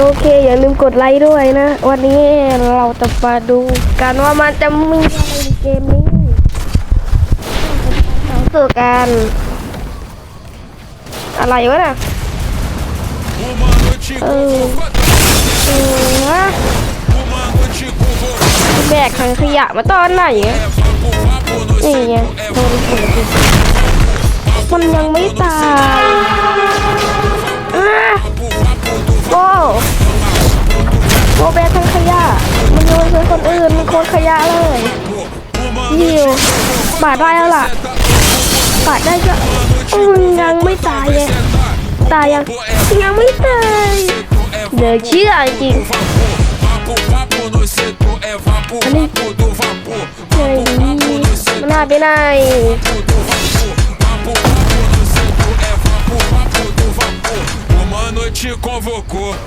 โอเค อย่าลืมกดไลค์ด้วยนะ วันนี้เราจะมาดูกันว่ามันจะมีอะไรในเกมนี้เราสู่กันอะไรวะน่ะ Uma noite com Oh. vovó, อืมฮะแบกถังขยะมาตอนไหนนี่ไงโดนปิดดิมันยังไม่ตาย นขยะเลยยิวบาดได้แล้วล่ะบาดได้ก็ยังไม่ตายเลยตายยังยังไม่ตายเดี๋ยวเชื่อจริงอันนี้ไฮ้มันหายไปไหน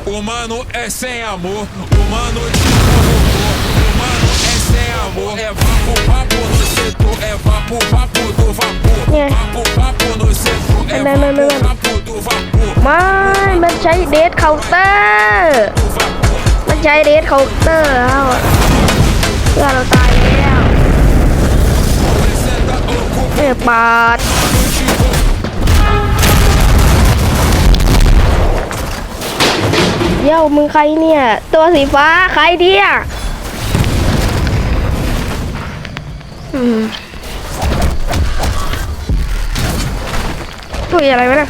โอ้ mano é sem amor, o mano te centro, é Não, não, não, vapo, não. vapo do vapor. ไม่มันใช้เดทเคาน์เตอร์มันใช้เดทเคาน์เตอร์แล้วเพื่อเราตายแล้วเอ้ปาดเดี๋ยวมึงใครเนี่ย ตัวสีฟ้าใครเดีย ตัวอะไรวะเนี่ย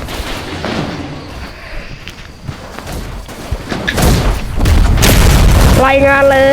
รายงานเลย